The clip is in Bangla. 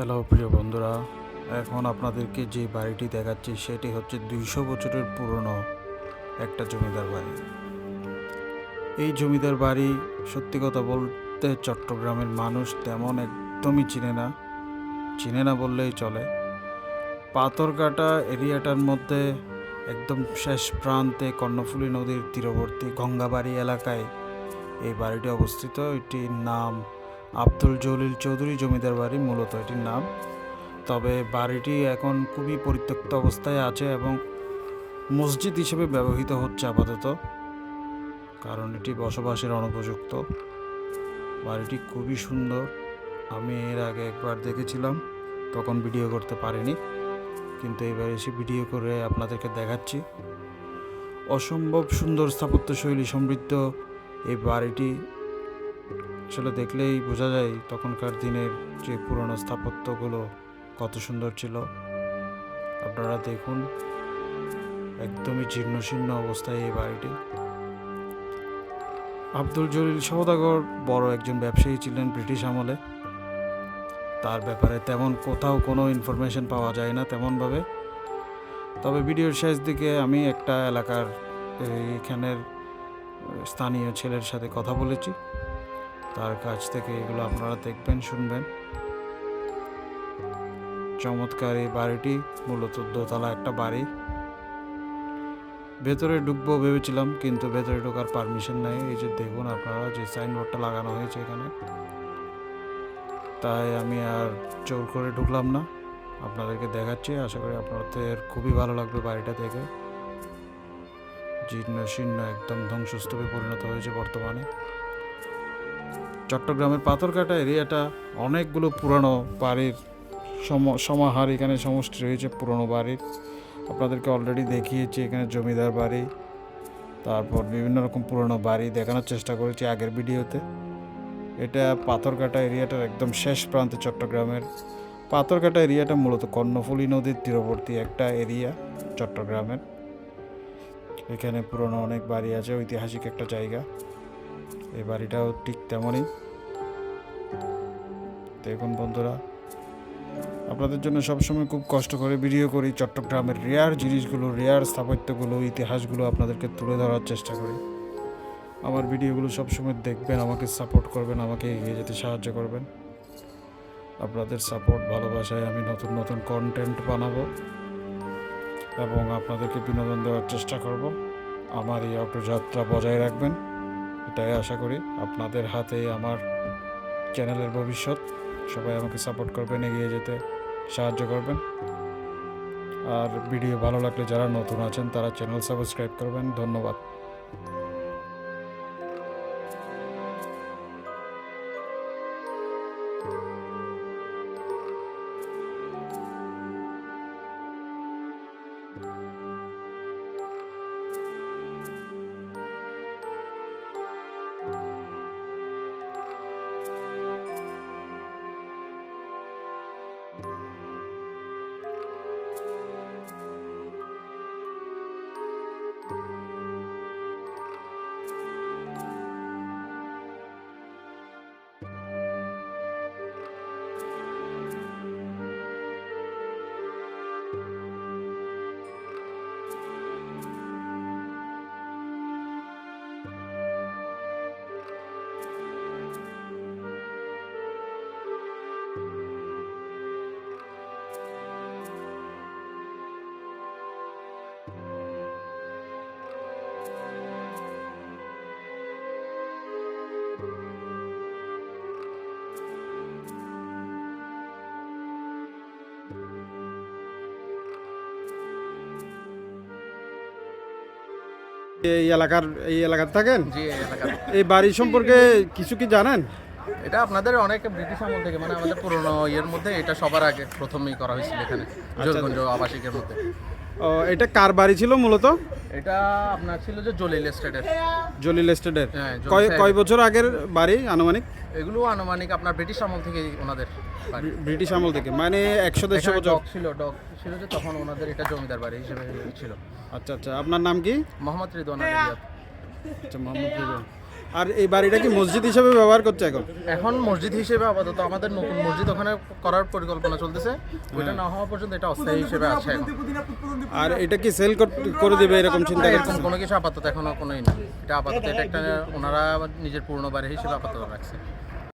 হ্যালো প্রিয় বন্ধুরা, এখন আপনাদেরকে যে বাড়িটি দেখাচ্ছি সেটি হচ্ছে দুইশো বছরের পুরনো একটা জমিদার বাড়ি। এই জমিদার বাড়ি সত্যি কথা বলতে চট্টগ্রামের মানুষ তেমন একদমই চিনে না চিনে না বললেই চলে। পাথরকাটা এরিয়াটার মধ্যে একদম শেষ প্রান্তে কর্ণফুলী নদীর তীরবর্তী গঙ্গাবাড়ি এলাকায় এই বাড়িটি অবস্থিত। এটির নাম আব্দুল জলিল চৌধুরী জমিদার বাড়ি, মূলত এটির নাম। তবে বাড়িটি এখন খুবই পরিত্যক্ত অবস্থায় আছে এবং মসজিদ হিসেবে ব্যবহৃত হচ্ছে আপাতত, কারণ এটি বসবাসের অনুপযুক্ত। বাড়িটি খুবই সুন্দর, আমি এর আগে একবার দেখেছিলাম, তখন ভিডিও করতে পারিনি, কিন্তু এবার এসে ভিডিও করে আপনাদেরকে দেখাচ্ছি। অসম্ভব সুন্দর স্থাপত্যশৈলী সমৃদ্ধ এই বাড়িটি আসলে দেখলেই বোঝা যায় তখনকার দিনের যে পুরনো স্থাপত্যগুলো কত সুন্দর ছিল। আপনারা দেখুন, একদমই জীর্ণশীর্ণ অবস্থায় এই বাড়িটি। আব্দুল জলিল সওদাগর বড় একজন ব্যবসায়ী ছিলেন ব্রিটিশ আমলে। তার ব্যাপারে তেমন কোথাও কোনো ইনফরমেশন পাওয়া যায় না তেমনভাবে। তবে ভিডিওর শেষ দিকে আমি একটা এলাকার এইখানের স্থানীয় ছেলের সাথে কথা বলেছি। তার কাছ থেকে এগুলো আপনারা দেখবেন, শুনবেন। চমৎকার এই বাড়িটি, মূলত দোতলা একটা বাড়ি। ভেতরে ঢুকবো ভেবেছিলাম, কিন্তু ভেতরে ঢোকার পারমিশন নাই। এই যে দেখুন আপনারা, যে সাইনবোর্ডটা লাগানো হয়েছে এখানে। তাই আমি আর জোর করে ঢুকলাম না। আপনাদেরকে দেখাচ্ছি, আশা করি আপনাদের খুবই ভালো লাগবে বাড়িটা দেখে। জীর্ণ শীর্ণ একদম ধ্বংসস্তূপে পরিণত হয়েছে বর্তমানে। চট্টগ্রামের পাথরকাটা এরিয়াটা অনেকগুলো পুরনো বাড়ির সম- সমাহার, এখানে সমষ্টি রয়েছে পুরনো বাড়ির। আপনাদেরকে অলরেডি দেখিয়েছি, এখানে জমিদার বাড়ি, তারপর বিভিন্ন রকম পুরনো বাড়ি দেখানোর চেষ্টা করেছি আগের ভিডিওতে। এটা পাথরকাটা এরিয়াটার একদম শেষ প্রান্তে চট্টগ্রামের। পাথরকাটা এরিয়াটা মূলত কর্ণফুলী নদীর তীরবর্তী একটা এরিয়া চট্টগ্রামের। এখানে পুরনো অনেক বাড়ি আছে, ঐতিহাসিক একটা জায়গা। এই বাড়িটাও ঠিক তেমনই। দেখুন বন্ধুরা, আপনাদের জন্য সবসময় খুব কষ্ট করে ভিডিও করি চট্টগ্রামের রেয়ার জিনিসগুলো রেয়ার স্থাপত্যগুলো, ইতিহাসগুলো আপনাদেরকে তুলে ধরার চেষ্টা করি। আমার ভিডিওগুলো সবসময় দেখবেন, আমাকে সাপোর্ট করবেন, আমাকে এগিয়ে যেতে সাহায্য করবেন। আপনাদের সাপোর্ট ভালোবাসায় আমি নতুন নতুন কন্টেন্ট বানাবো এবং আপনাদেরকে বিনোদন দেওয়ার চেষ্টা করব। আমার এই অটোযাত্রা বজায় রাখবেন, এটাই আশা করি। আপনাদের হাতে আমার চ্যানেলের ভবিষ্যৎ। সবাই আমাকে সাপোর্ট করবেন, এগিয়ে যেতে সাহায্য করবেন। আর ভিডিও ভালো লাগলে যারা নতুন আছেন, তারা চ্যানেল সাবস্ক্রাইব করবেন। ধন্যবাদ। এই এলাকার এই এলাকার থাকেন? এই বাড়ি সম্পর্কে কিছু কি জানেন? এটা আপনাদের অনেক ব্রিটিশ আমল থেকে মানে আমাদের পুরনো ইয়ের মধ্যে এটা সবার আগে প্রথমেই করা হয়েছিল এখানে জোরগঞ্জ আবাসিকের মধ্যে। ও এটা কার বাড়ি ছিল মূলত? এটা আপনার ছিল যে জলিল এস্টেটের। জলিল এস্টেটের। হ্যাঁ, জলিল কয় কয় বছর আগের বাড়ি আনুমানিক? এগুলো আনুমানিক আপনার ব্রিটিশ আমল থেকে ওনাদের বাড়ি। ব্রি- ব্রিটিশ আমল থেকে মানে একশো দেড়শো এখানে বছর। ডক ছিল ডক ছিল যে তখন ওনাদের এটা জমিদার বাড়ি হিসেবে ছিল। আচ্ছা আচ্ছা। আপনার নাম কি? মোহাম্মদ রিদওয়ান আলী রিয়াদ। আচ্ছা মোহাম্মদ রিদওয়ান। আর এই বাড়িটা কি মসজিদ হিসেবে ব্যবহার করছে এখন? এখন মসজিদ হিসেবে আপাতত আমাদের নতুন মসজিদ ওখানে করার পরিকল্পনা চলতেছে। ওইটা না হওয়া পর্যন্ত এটা অস্থায়ী হিসেবে আছে এখন। আর এটা কি সেল করে দেবে এরকম চিন্তা এরকম করছেন কোনো কিছু আপাতত এখনও কোনোই না। এটা আপাতত এটা একটা ওনারা নিজের পুরনো বাড়ি হিসেবে আপাতত রাখছে।